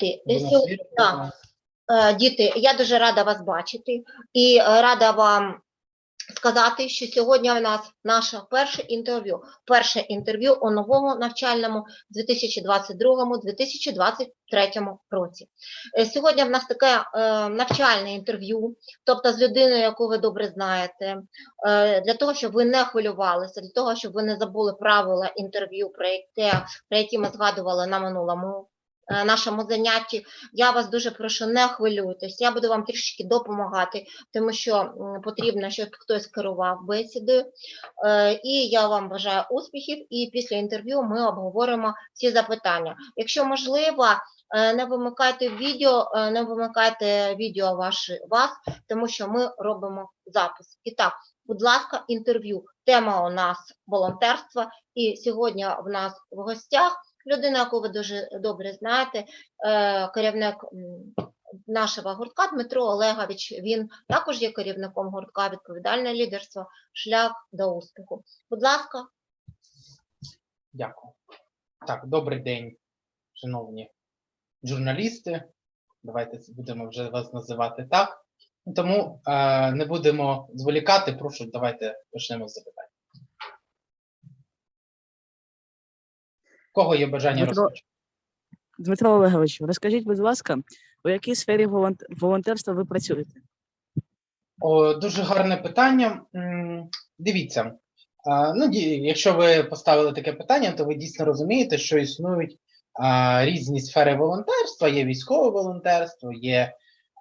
Діти, сьогодні, вірите? так. Е, Діти, я дуже рада вас бачити і е, рада вам сказати, що сьогодні в нас наше перше інтерв'ю. Перше інтерв'ю у новому навчальному 2022-2023 році. Е, Сьогодні в нас таке е, навчальне інтерв'ю, тобто з людиною, яку ви добре знаєте, е, для того, щоб ви не хвилювалися, для того, щоб ви не забули правила інтерв'ю, про про які ми згадували на минулому е, нашому занятті. Я вас дуже прошу, не хвилюйтесь. Я буду вам трішки допомагати, тому що потрібно, щоб хтось керував бесідою. Е, І я вам бажаю успіхів. І після інтерв'ю ми обговоримо всі запитання. Якщо можливо, е, не вимикайте відео, е, не вимикайте відео ваші, вас, тому що ми робимо запис. І так, будь ласка, інтерв'ю. Тема у нас волонтерство. І сьогодні в нас в гостях людина, яку ви дуже добре знаєте, е, керівник нашого гуртка Дмитро Олегович. Він також є керівником гуртка відповідальне лідерство, шлях до успіху. Будь ласка, Дякую. Так, добрий день, шановні журналісти. Давайте будемо вже вас називати так. Тому е, не будемо зволікати. Прошу, давайте почнемо з запитань. Кого є бажання Дмитро- розпочати? Дмитро Олегович, розкажіть, будь ласка, у якій сфері волонтерства ви працюєте? О, дуже гарне питання. Дивіться, ну, якщо ви поставили таке питання, то ви дійсно розумієте, що існують різні сфери волонтерства. Є військове волонтерство, є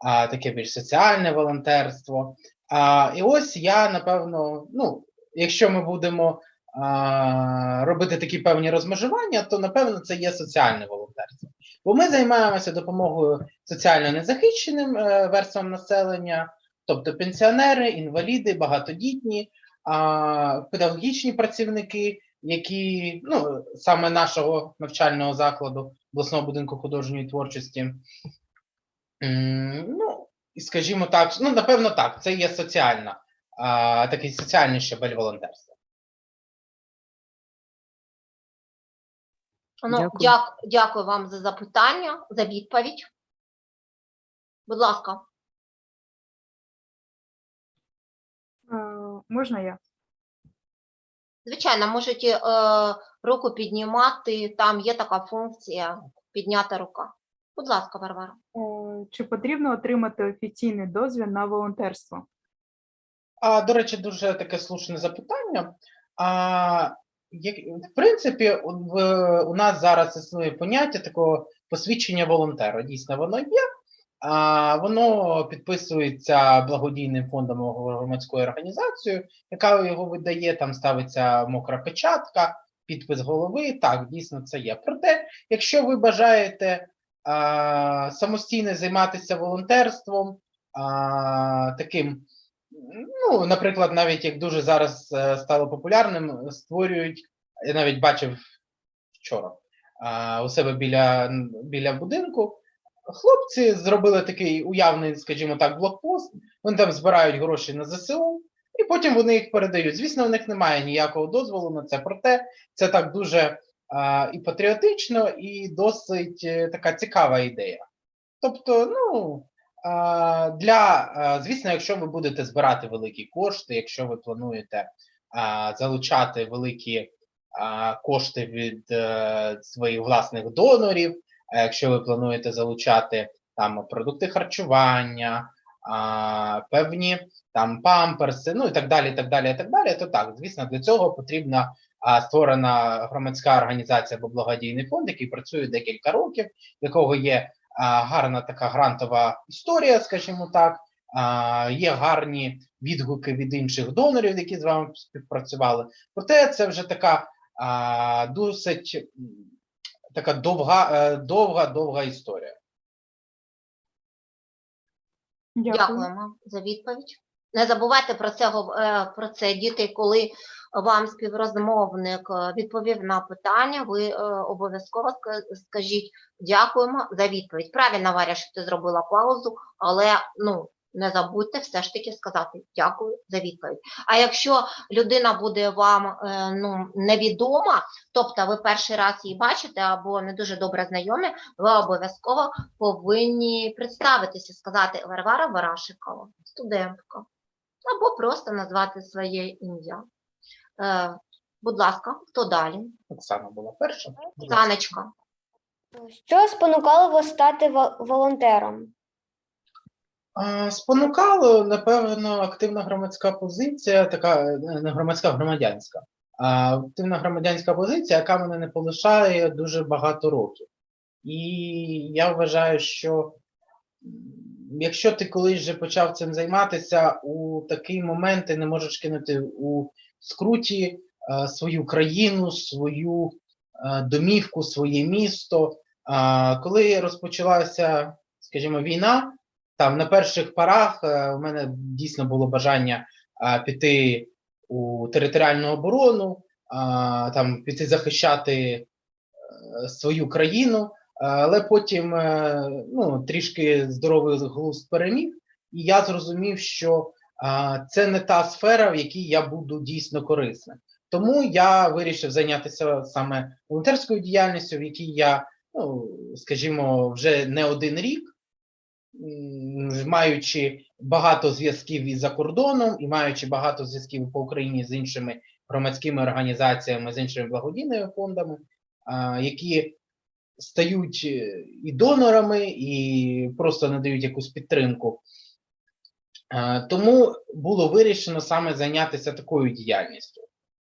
таке більш соціальне волонтерство. А, і ось я напевно, ну, якщо ми будемо робити такі певні розмежування, то напевно це є соціальне волонтерство. Бо ми займаємося допомогою соціально незахищеним е, верствам населення тобто пенсіонери, інваліди, багатодітні, педагогічні працівники, які ну, саме нашого навчального закладу обласного будинку художньої творчості. Ну, і скажімо так, ну, напевно, так, це є соціальна, такий соціальний щабель волонтерства. Ну, Дякую. дяк, дякую вам за запитання, за відповідь. Будь ласка. Е, Можна я? Звичайно, можете е, руку піднімати, там є така функція піднята рука. Будь ласка, Варвара. Е, Чи потрібно отримати офіційний дозвіл на волонтерство? А, до речі, дуже таке слушне запитання. А, в принципі, в, у нас зараз існує поняття такого посвідчення волонтера. Дійсно, воно є. А, воно підписується благодійним фондом або громадською організацією, яка його видає, там ставиться мокра печатка, підпис голови. Так, дійсно це є. Проте, якщо ви бажаєте а, самостійно займатися волонтерством, а, таким ну, наприклад, навіть як дуже зараз е, стало популярним, створюють, я навіть бачив вчора у себе біля, біля будинку. Хлопці зробили такий уявний, скажімо так, блокпост. Вони там збирають гроші на ЗСУ, і потім вони їх передають. Звісно, у них немає ніякого дозволу на це, проте це так дуже а, і патріотично, і досить е, така цікава ідея. Тобто, ну, для, звісно, якщо ви будете збирати великі кошти, якщо ви плануєте залучати великі кошти від е, своїх власних донорів, якщо ви плануєте залучати там продукти харчування, певні там памперси, ну і так далі, і так далі, і так далі, то так, звісно, для цього потрібна створена громадська організація або благодійний фонд, який працює декілька років, якого є гарна така грантова історія, скажімо так. Є гарні відгуки від інших донорів, які з вами співпрацювали. Проте це вже така досить така довга, е, довга, довга історія. Дякуємо за відповідь. Не забувайте про це, про це, діти, коли вам співрозмовник е, відповів на питання, ви е, обов'язково скажіть дякуємо за відповідь. Правильно, Варя, що ти зробила паузу, але ну, не забудьте все ж таки сказати дякую за відповідь. А якщо людина буде вам е, ну, невідома, тобто ви перший раз її бачите або не дуже добре знайомі, ви обов'язково повинні представитися, сказати Варвара Барашикова, студентка, або просто назвати своє ім'я. Е, будь ласка, хто далі? Оксана була перша. Санечка. Що спонукало вас стати волонтером? Спонукало, напевно, активна громадська позиція, така е, не громадська, громадянська. А, Активна громадянська позиція, яка мене не полишає дуже багато років. І я вважаю, що якщо ти колись вже почав цим займатися, у такий момент ти не можеш кинути у скруті е, свою країну, свою е, домівку, своє місто. А, Коли розпочалася, скажімо, війна, там на перших порах е, у мене дійсно було бажання піти у територіальну оборону, там піти захищати е, свою країну, але потім е, ну, трішки здоровий глузд переміг, і я зрозумів, що це не та сфера, в якій я буду дійсно корисним. Тому я вирішив зайнятися саме волонтерською діяльністю, в якій я, ну, скажімо, вже не один рік маючи багато зв'язків із за кордоном і маючи багато зв'язків по Україні з іншими громадськими організаціями, з іншими благодійними фондами, які стають е, і донорами, і просто надають якусь підтримку. А, Тому було вирішено саме зайнятися такою діяльністю.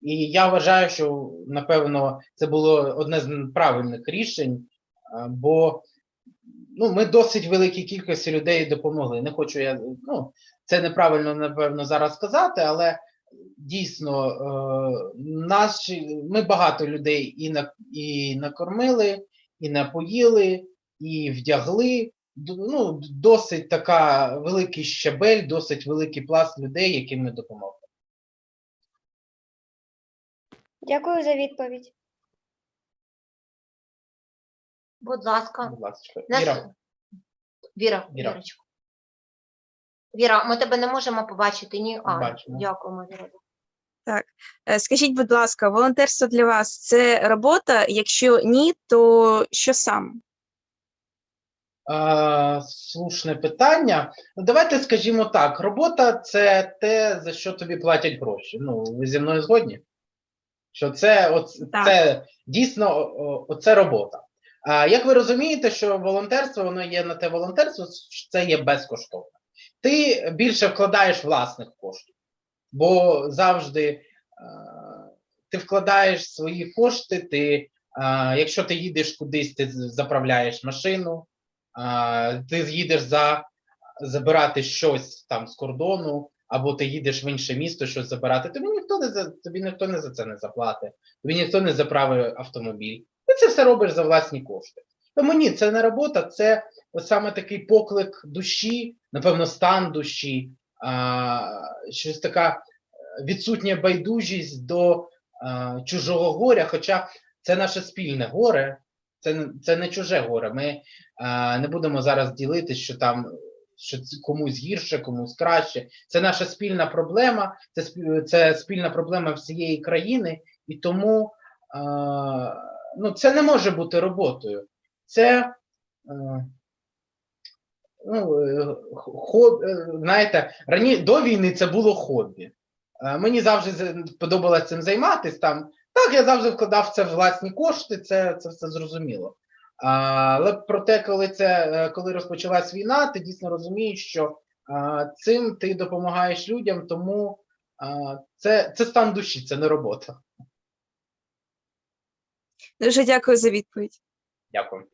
І я вважаю, що напевно це було одне з правильних рішень, бо ну, ми досить великій кількості людей допомогли. Не хочу я, ну, це неправильно, напевно, зараз сказати, але дійсно е, наші, ми багато людей і, на, і накормили, і напоїли, і вдягли. Ну, досить така великий щабель, досить великий пласт людей, яким ми допомогли. Дякую за відповідь. Будь ласка. Будь ласка, Нас- Віра, Віра, Віра. Вірочка. Віра, ми тебе не можемо побачити. Ні, а, Бачимо. дякуємо, Віра. Е, Скажіть, будь ласка, волонтерство для вас це робота? Якщо ні, то що саме? Е, слушне питання. Ну, давайте скажімо так: робота це те, за що тобі платять гроші. Ну, ви зі мною згодні? Що це, Так. це дійсно оце робота. А як ви розумієте, що волонтерство, воно є на те волонтерство, що це є безкоштовне. Ти більше вкладаєш власних коштів, бо завжди е, ти вкладаєш свої кошти, ти, е, якщо ти їдеш кудись, ти заправляєш машину, ти з'їдеш за забирати щось там з кордону, або ти їдеш в інше місто щось забирати, тобі ніхто не за тобі ніхто не за це не заплатить, тобі ніхто не заправить автомобіль. Ти це все робиш за власні кошти. Тому ні, це не робота, це саме такий поклик душі, напевно, стан душі, а, щось така відсутня байдужість до а, чужого горя. Хоча це наше спільне горе, це, це не чуже горе. Ми не будемо зараз ділити, що там що комусь гірше, комусь краще. Це наша спільна проблема, це, це спільна проблема всієї країни, і тому ну, це не може бути роботою. Це е, ну, е, хоб, е, знаєте, рані, до війни це було хобі. Мені завжди подобалось цим займатися там. Так, я завжди вкладав це в власні кошти, це, це все зрозуміло. Але проте, коли це е, коли розпочалась війна, ти дійсно розумієш, що цим ти допомагаєш людям, тому це, це стан душі, це не робота. Дуже дякую за відповідь. Дякую.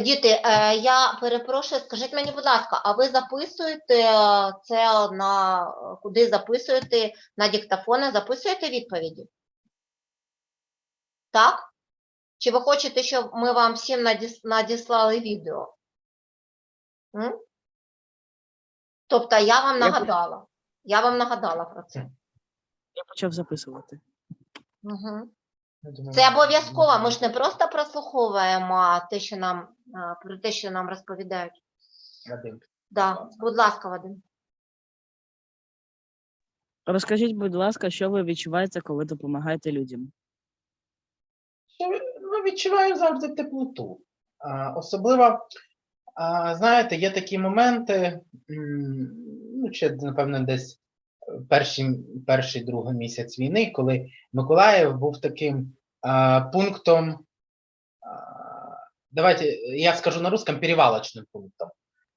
Діти, е, я перепрошую, скажіть мені, будь ласка, а ви записуєте е, це на куди записуєте на диктофони, записуєте відповіді? Так? Чи ви хочете, щоб ми вам всім надіслали відео? М? Тобто я вам нагадала. Я вам нагадала про це. Я почав записувати. Угу. Це обов'язково. Ми ж не просто прослуховуємо те, що нам а, про те, що нам розповідають. Вадим. Да. Будь ласка, Вадим. Розкажіть, будь ласка, що ви відчуваєте, коли допомагаєте людям? Відчуваю завжди теплоту. Особливо, знаєте, є такі моменти, ну, ще, напевно, десь перший, перший другий місяць війни, коли Миколаїв був таким пунктом, давайте я скажу на русском, перевалочним пунктом.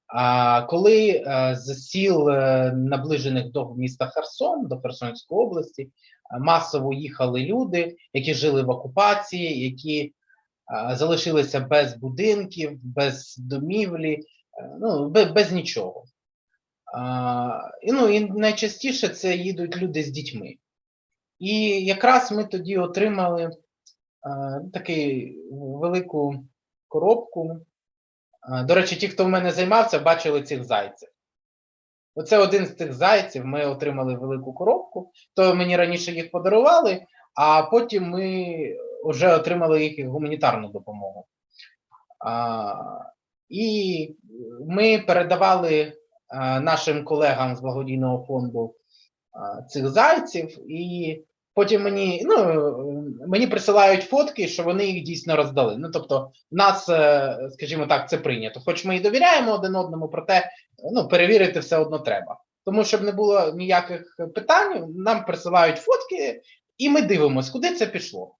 А, коли з сіл е, наближених до міста Херсон, до Херсонської області, масово їхали люди, які жили в окупації, які залишилися без будинків, без домівлі, е, ну, без, без нічого. І, ну, і найчастіше це їдуть люди з дітьми. І якраз ми тоді отримали а, таку велику коробку. До речі, ті, хто в мене займався, бачили цих зайців. Оце один з цих зайців. Ми отримали велику коробку. То мені раніше їх подарували, а потім ми вже отримали їх гуманітарну допомогу. А, і ми передавали нашим колегам з благодійного фонду цих зайців, і потім мені, ну, мені присилають фотки, що вони їх дійсно роздали. Ну, тобто, в нас, е, скажімо так, це прийнято. Хоч ми і довіряємо один одному, проте ну, перевірити все одно треба. Тому щоб не було ніяких питань, нам присилають фотки, і ми дивимося, куди це пішло.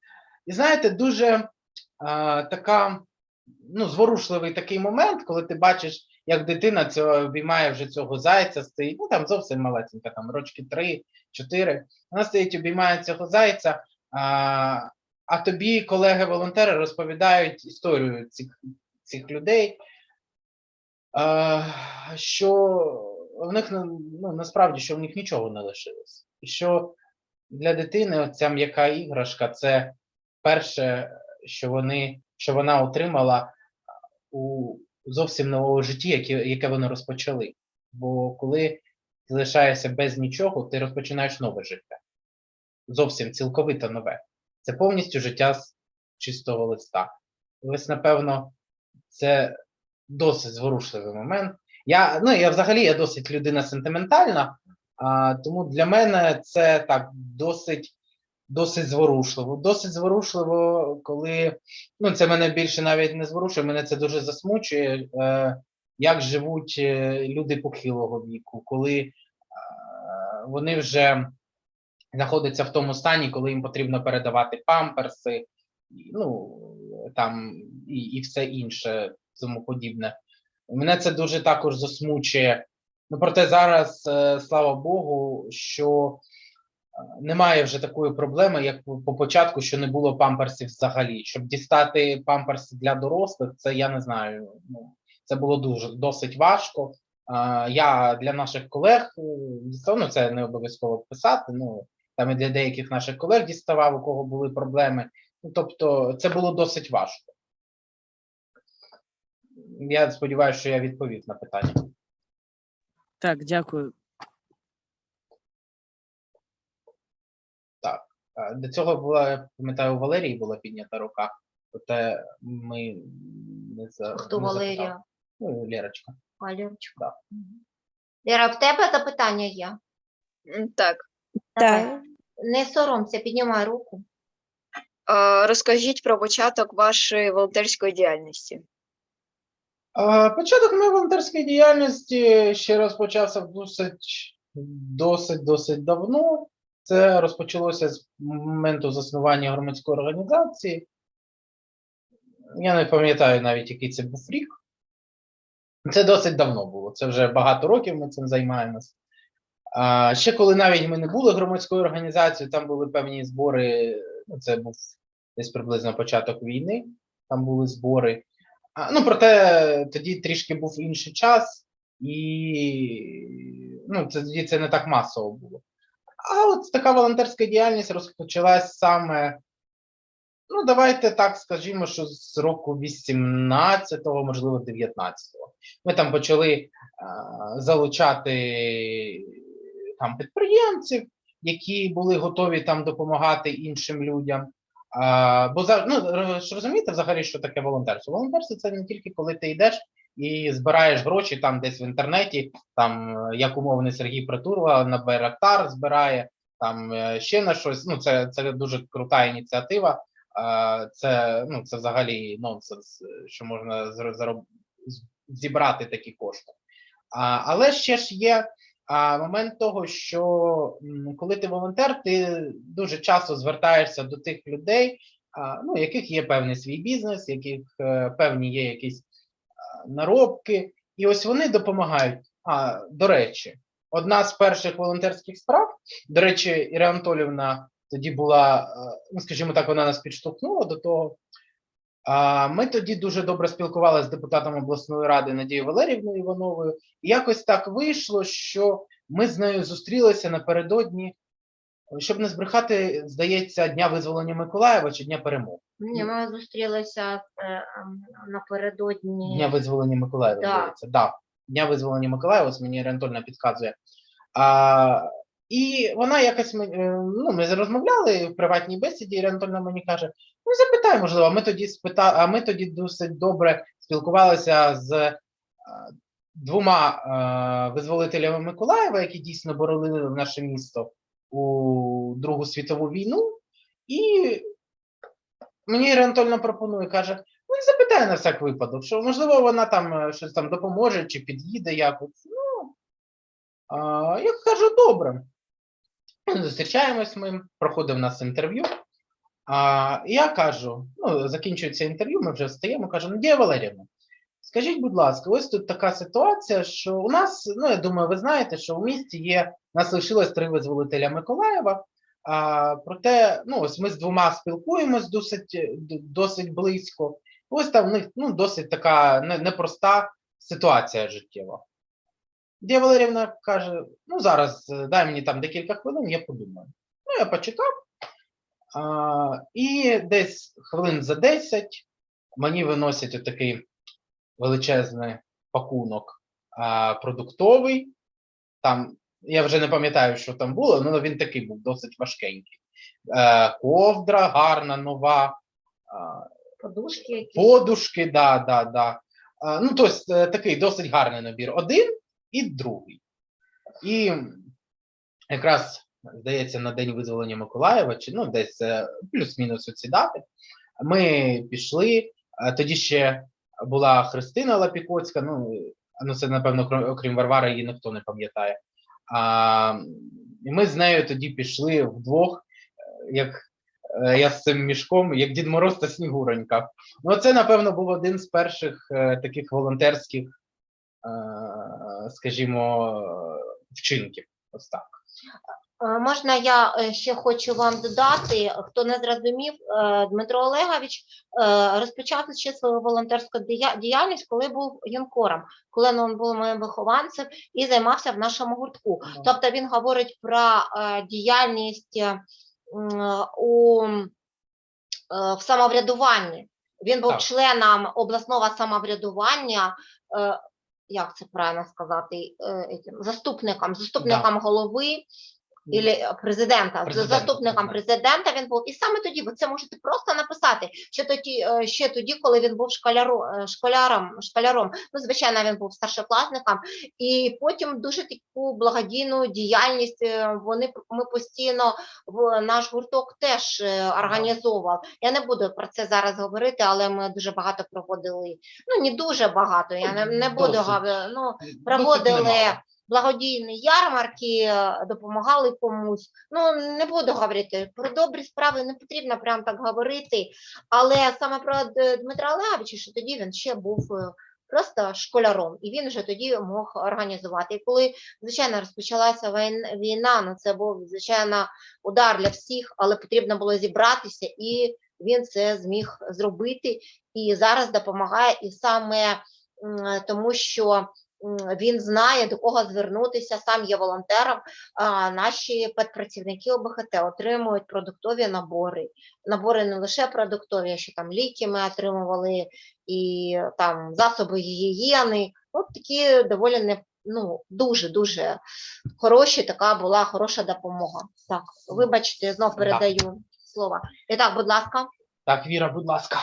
І знаєте, дуже е, така, ну, зворушливий такий момент, коли ти бачиш, як дитина цього обіймає вже цього зайця, стоїть, ну там зовсім малесенька, там рочки 3-4. Вона стоїть, обіймає цього зайця. А, а тобі колеги-волонтери розповідають історію цих, цих людей, а, що в них ну, насправді що в них нічого не лишилось. І що для дитини оця м'яка іграшка це перше, що вони, що вона отримала у зовсім новому житті, яке, яке вони розпочали. Бо коли ти лишаєшся без нічого, ти розпочинаєш нове життя. Зовсім цілковито нове. Це повністю життя з чистого листа. Ось, напевно, це досить зворушливий момент. Я, ну, я взагалі я досить людина сентиментальна, а, тому для мене це так досить, досить зворушливо. Досить зворушливо, коли ну, це мене більше навіть не зворушує, мене це дуже засмучує, е, як живуть е, люди похилого віку, коли е, вони вже знаходяться в тому стані, коли їм потрібно передавати памперси, ну там і, і все інше, тому подібне. Мене це дуже також засмучує. Ну, проте зараз, е, слава Богу, що немає вже такої проблеми, як по по початку, що не було памперсів взагалі. Щоб дістати памперси для дорослих, це я не знаю. Ну, це було дуже досить важко. Я для наших колег ну це не обов'язково писати. Ну там і для деяких наших колег діставав, у кого були проблеми. Ну, тобто, це було досить важко. Я сподіваюся, що я відповів на питання. Так, дякую. Е, До цього була, я пам'ятаю, у Валерії була піднята рука, проте ми не за Хто не запитали. Валерія? Ну, Лєрочка. Валерочка. Да. Мгм. Віра, в тебе запитання є? М, Так. Давай. Так. Не соромся, піднімай руку. Е, Розкажіть про початок вашої волонтерської діяльності. А, Початок моєї волонтерської діяльності ще розпочався досить, досить, досить давно. Це розпочалося з моменту заснування громадської організації. Я не пам'ятаю навіть, який це був рік. Це досить давно було. Це вже багато років ми цим займаємось. А, ще коли навіть ми не були громадською організацією, там були певні збори. Ну, це був десь приблизно початок війни. Там були збори. А, ну, проте тоді трішки був інший час, і ну, це, тоді це не так масово було. А от така волонтерська діяльність розпочалась саме, ну, давайте так скажімо, що з року 18-го, можливо, 19-го. Ми там почали а, залучати там підприємців, які були готові там допомагати іншим людям. А, бо ну, ж розумієте взагалі, що таке волонтерство? Волонтерство це не тільки коли ти йдеш і збираєш гроші там десь в інтернеті, там е, як умовний Сергій Притурла на Байрактар збирає, там е, ще на щось. Ну, це, це дуже крута ініціатива. Е, Це, ну, це взагалі нонсенс, що можна зароб... зібрати такі кошти. Але ще ж є момент того, що коли ти волонтер, ти дуже часто звертаєшся до тих людей, ну, яких є певний свій бізнес, яких певні є якісь наробки, і ось вони допомагають. А, до речі, одна з перших волонтерських справ, до речі, Ірина Анатолівна тоді була, е, ну скажімо так, вона нас підштовхнула до того. А, Ми тоді дуже добре спілкувалися з депутатом обласної ради Надією Валерівною Івановою. І якось так вийшло, що ми з нею зустрілися напередодні, щоб не збрехати, здається, Дня визволення Миколаєва чи Дня перемоги. Ні, ми зустрілися е, ем, напередодні. Дня визволення Миколаєва, Да. здається. Да. Дня визволення Миколаєва, ось мені Ірина Анатольовна підказує. А, і вона якось ми, е, ну, ми розмовляли в приватній бесіді, Ірина Анатольовна мені каже: ну, запитай, можливо, ми тоді спита... а ми тоді досить добре спілкувалися з е, двома е, визволителями Миколаєва, які дійсно боронили наше місто у Другу світову війну. І мені Ірина Анатольовна пропонує, каже: ну, запитай на всяк випадок, що можливо вона там е, щось там допоможе чи під'їде якось. Ну, а, я кажу, добре. Зустрічаємось ми, проходив нас інтерв'ю. А, я кажу: ну, закінчується інтерв'ю, ми вже встаємо, кажу, Надія Валеріївна, скажіть, будь ласка, ось тут така ситуація, що у нас, ну я думаю, ви знаєте, що у місті є, у нас лишилось три визволителя Миколаєва. А, проте, ну, ось ми з двома спілкуємось досить, досить близько. Ось там в них ну, досить така непроста ситуація життєва. Дія Валерівна каже: ну зараз е, дай мені там декілька хвилин, я подумаю. Ну, я почекав. А, і десь хвилин за 10 мені виносять отакий величезний пакунок а, продуктовий. Там, я вже не пам'ятаю, що там було, але він такий був досить важкенький. Е, ковдра гарна, нова. а, Подушки якісь. Подушки, да, да, да. А, ну, тобто е, такий досить гарний набір. Один і другий. І якраз, здається, на день визволення Миколаєва, чи ну, десь е, плюс-мінус оці дати, ми пішли. Тоді ще була Христина Лапікоцька, ну, ну це, напевно, крім- окрім Варвари, її ніхто не пам'ятає. А, і ми з нею тоді пішли вдвох, е, як е, я з цим мішком, як Дід Мороз та Снігуронька. Ну, це, напевно, був один з перших е, таких волонтерських, скажімо, вчинків. Ось так. Е, Можна я е, ще хочу вам додати, хто не зрозумів, е, Дмитро Олегович розпочав ще свою волонтерську діяльність, коли був юнкором, коли він був моїм вихованцем і займався в нашому гуртку. Тобто він говорить про діяльність у, в самоврядуванні. Він був Так. членом обласного самоврядування. Як це правильно сказати? Заступником, заступником голови Ілі президента, Президента, заступником президента він був. І саме тоді ви це можете просто написати. Що тоді е, ще тоді, коли він був школяру, е, школяром, школяром, ну звичайно, він був старшокласником, і потім дуже таку благодійну діяльність. е, Вони ми постійно в наш гурток теж е, організовував. Я не буду про це зараз говорити, але ми дуже багато проводили. Ну не дуже багато. Я не, не буду говорити. Ну проводили. Благодійні ярмарки, е, допомагали комусь. Ну не буду говорити про добрі справи, не потрібно прям так говорити. Але саме про Дмитра Олеговича, що тоді він ще був е, просто школяром, і він вже тоді мог організувати. І коли звичайно розпочалася війна, ну це був звичайно удар для всіх, але потрібно було зібратися, і він це зміг зробити. І зараз допомагає, і саме тому, що він знає, до кого звернутися, сам є волонтером. Наші педпрацівники ОБХТ отримують продуктові набори. Набори не лише продуктові, а ще там ліки ми отримували, і там засоби гігієни. От такі доволі не ну дуже дуже хороші. Така була хороша допомога. Так, вибачте, знов Да. передаю слово. І так, будь ласка. Так, Віра, будь ласка.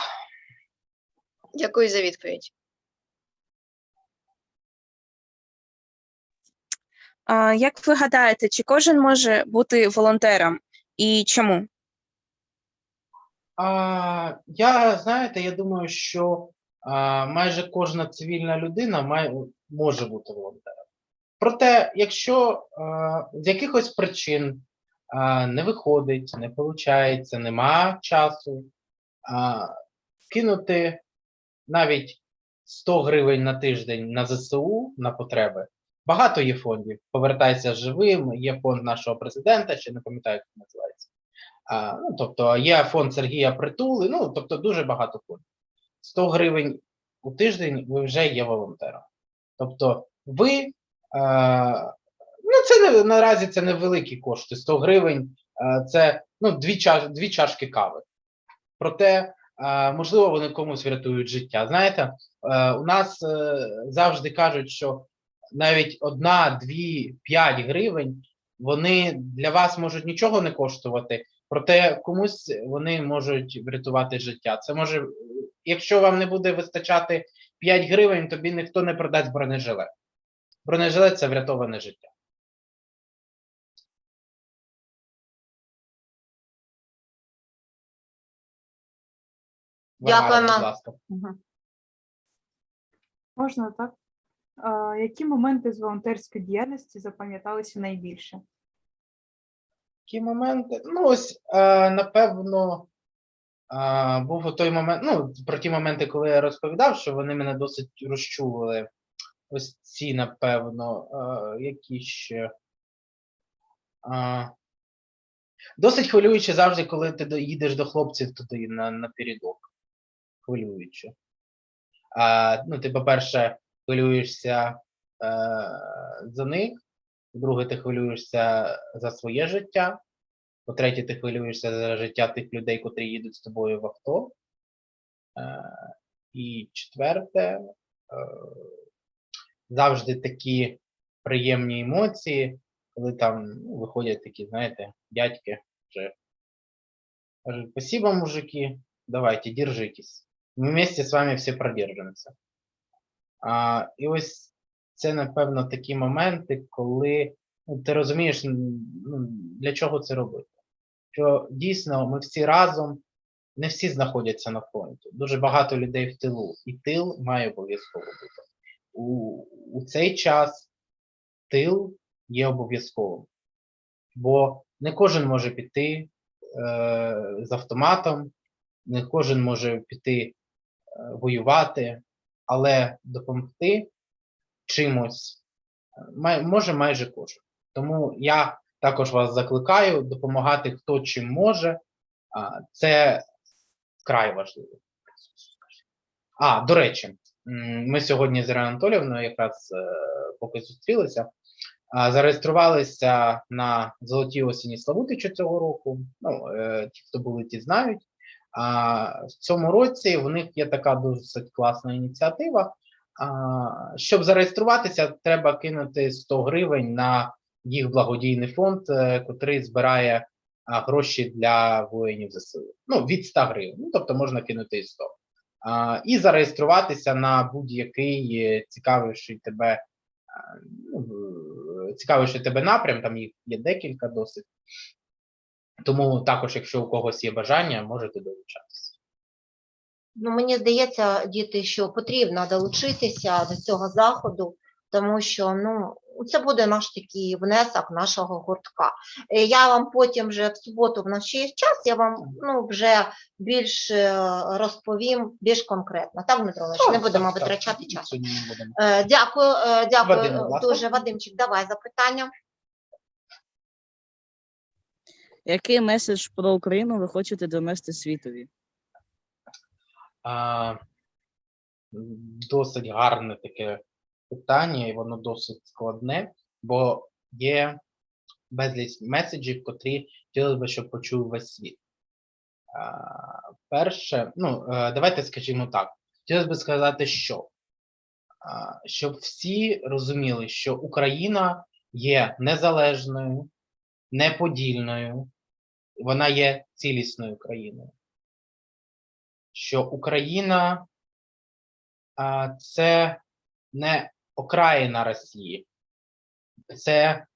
Дякую за відповідь. Як ви гадаєте, чи кожен може бути волонтером і чому? А, я, знаєте, я думаю, що а, майже кожна цивільна людина має, може бути волонтером. Проте, якщо а, з якихось причин а, не виходить, не виходить, нема часу, а, кинути навіть 100 гривень на тиждень на ЗСУ на потреби. Багато є фондів. Повертайся живим, є фонд нашого президента, ще не пам'ятаю, як він називається. А, ну, тобто є фонд Сергія Притули, ну тобто дуже багато фондів. 100 гривень у тиждень ви вже є волонтером. Тобто ви, е, ну це не, наразі це невеликі кошти. 100 гривень е, це ну, дві, чаш, дві чашки кави. Проте, е, можливо, вони комусь врятують життя. Знаєте, е, у нас е, завжди кажуть, що навіть одна, дві, п'ять гривень вони для вас можуть нічого не коштувати, проте комусь вони можуть врятувати життя. Це може, якщо вам не буде вистачати 5 гривень, тобі ніхто не продасть бронежилет. Бронежилет це врятоване життя. Дякуємо. будь ласка. Можна так? Які моменти з волонтерської діяльності запам'яталися найбільше? Такі моменти. Ну, ось, е, напевно, е, був той момент, ну, про ті моменти, коли я розповідав, що вони мене досить розчулили. Ось ці, напевно, е, які ще. Досить хвилююче завжди, коли ти їдеш до хлопців туди на, на передок. Хвилююче. А, ну, ти, по-перше, хвилюєшся е, за них. По-друге, ти хвилюєшся за своє життя. По-третє, ти хвилюєшся за життя тих людей, котрі їдуть з тобою в авто. Е, і четверте, е, завжди такі приємні емоції, коли там виходять такі, знаєте, дядьки вже кажуть, спасибо, мужики, давайте, держитесь. Мы вместе с вами всі продержимося. А, і ось це, напевно, такі моменти, коли ну, ти розумієш, ну, для чого це робити. Що дійсно ми всі разом, не всі знаходяться на фронті. Дуже багато людей в тилу, і тил має обов'язково бути. У, у цей час тил є обов'язковим. Бо не кожен може піти е, з автоматом, не кожен може піти е, воювати, але допомогти чимось е, май, може майже кожен. Тому я також вас закликаю допомагати хто чим може. Це вкрай важливо. А, до речі, ми сьогодні з Іриною Анатоліївною якраз е, поки зустрілися, зареєструвалися на золотій осені Славутичу цього року. Ну, е, ті, хто були, ті знають. А в цьому році в них є така досить класна ініціатива. Щоб зареєструватися, треба кинути 100 гривень на їх благодійний фонд, е, котрий збирає гроші для воїнів ЗСУ. Ну, від 100 гривень. Ну, тобто можна кинути і 100. А, і зареєструватися на будь-який е, цікавивший тебе, а, ну, в- тебе напрям, там їх є декілька досить. Тому також, якщо у когось є бажання, можете долучатися. Ну, мені здається, діти, що потрібно долучитися до цього заходу, тому що ну, це буде наш такий внесок нашого гуртка. Е, Я вам потім вже в суботу вночі є час, я вам ну, вже більш е, розповім більш конкретно. Так, Дмитро Олегович, не будемо так, так. витрачати час. Будемо. Е, Дякую, дякую Вадим, дуже. Вадимчик, давай запитання. Який меседж про Україну ви хочете донести світові? А, досить гарне таке питання, і воно досить складне, бо є безліч меседжів, котрі хотілося б, щоб почув весь світ. А, перше, ну, е, давайте скажімо так. Хотілося б сказати, що а, щоб всі розуміли, що Україна є незалежною, неподільною, вона є цілісною країною що Україна це не окраїна Росії. це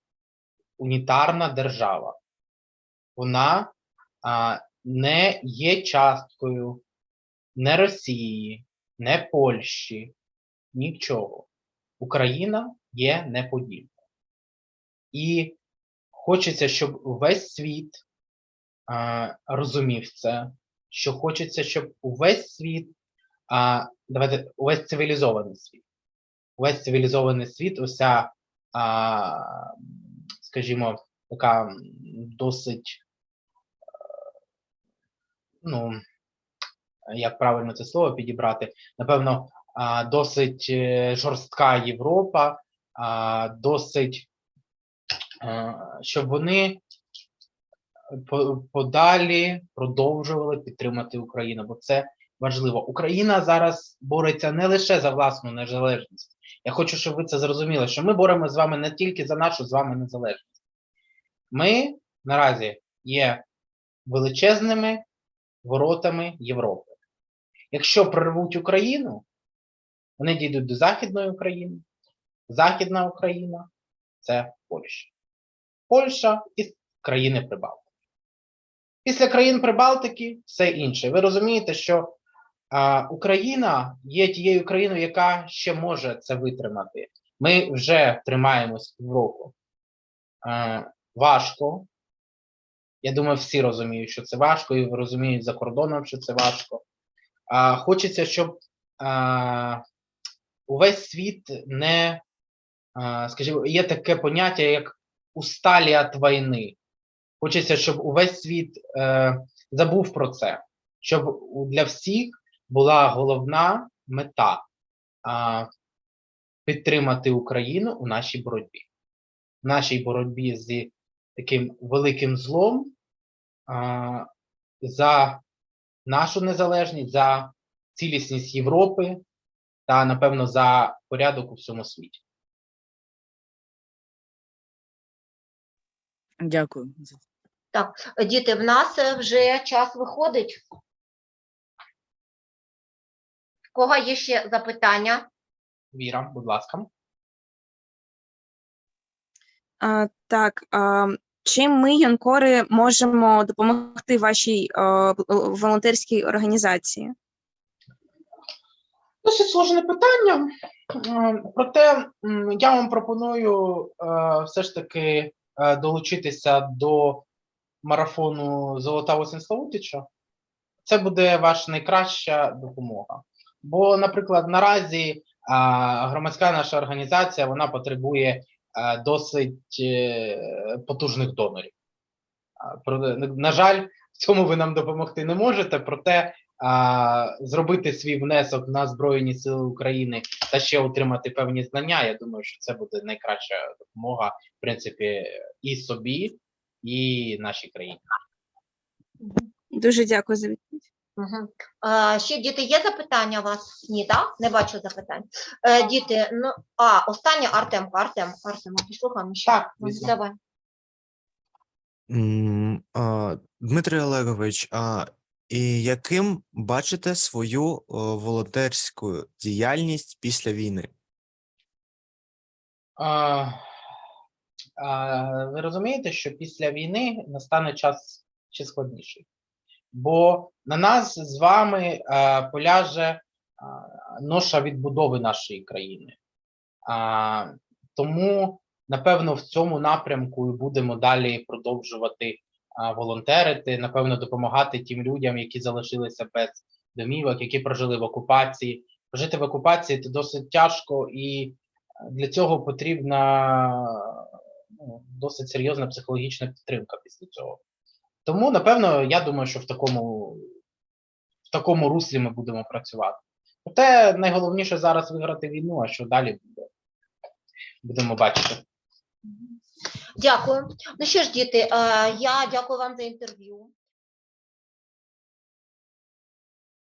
унітарна держава. Вона не є часткою не Росії, не Польщі, нічого. Україна є неподільна. І хочеться, щоб весь світ розумів це, що хочеться, щоб увесь світ, а, давайте, увесь цивілізований світ, увесь цивілізований світ, уся, а, скажімо, така досить, ну, як правильно це слово підібрати, напевно, досить е, жорстка Європа, досить, е, щоб вони подалі продовжували підтримати Україну, бо це важливо. Україна зараз бореться не лише за власну незалежність. Я хочу, щоб ви це зрозуміли, що ми боремося з вами не тільки за нашу з вами незалежність. Ми наразі є величезними воротами Європи. Якщо прорвуть Україну, вони дійдуть до Західної України. Західна Україна це Польща. Польща і країни Прибалтики. Після країн Прибалтики все інше. Ви розумієте, що а, Україна є тією країною, яка ще може це витримати. Ми вже тримаємось півроку. А, важко. Я думаю, всі розуміють, що це важко, і розуміють за кордоном, що це важко. А, хочеться, щоб а, увесь світ не, а, скажімо, є таке поняття, як усталі від війни. Хочеться, щоб увесь світ е, забув про це, щоб для всіх була головна мета а, підтримати Україну у нашій боротьбі. В нашій боротьбі з таким великим злом а, за нашу незалежність, за цілісність Європи та, напевно, за порядок у всьому світі. Дякую. Діти, в нас е, вже час виходить. В кого є ще запитання? Віра, будь ласка. А, так, а, чим ми, юнкори, можемо допомогти вашій а, волонтерській організації? Досить сложне питання. Проте я вам пропоную е, все ж таки е, долучитися до марафону Золота осінь Славутича. Це буде ваша найкраща допомога. Бо, наприклад, наразі а, громадська наша організація вона потребує а, досить е, потужних донорів. А, про- На жаль, в цьому ви нам допомогти не можете, проте а, зробити свій внесок на Збройні Сили України та ще отримати певні знання. Я думаю, що це буде найкраща допомога, в принципі, і собі, і нашій країні. Дуже дякую за відповідь. Угу. А, ще діти, є запитання у вас? Ні, так? Не бачу запитань. Е, діти, ну, а, останнє Артемка, Артем, Артем, послухаємо ще. Так, Ну, звісно. Давай. М, а, Дмитрий Олегович, а і яким бачите свою волонтерську діяльність після війни? А, ви розумієте, що після війни настане час ще складніший. Бо на нас з вами поляже ноша відбудови нашої країни. Тому, напевно, в цьому напрямку і будемо далі продовжувати волонтерити, напевно, допомагати тим людям, які залишилися без домівок, які прожили в окупації. Прожити в окупації це досить тяжко і для цього потрібна ну, досить серйозна психологічна підтримка після цього. Тому, напевно, я думаю, що в такому, в такому руслі ми будемо працювати. Проте найголовніше зараз виграти війну, а що далі буде, будемо бачити. Дякую. Ну що ж, діти, е, я дякую вам за інтерв'ю.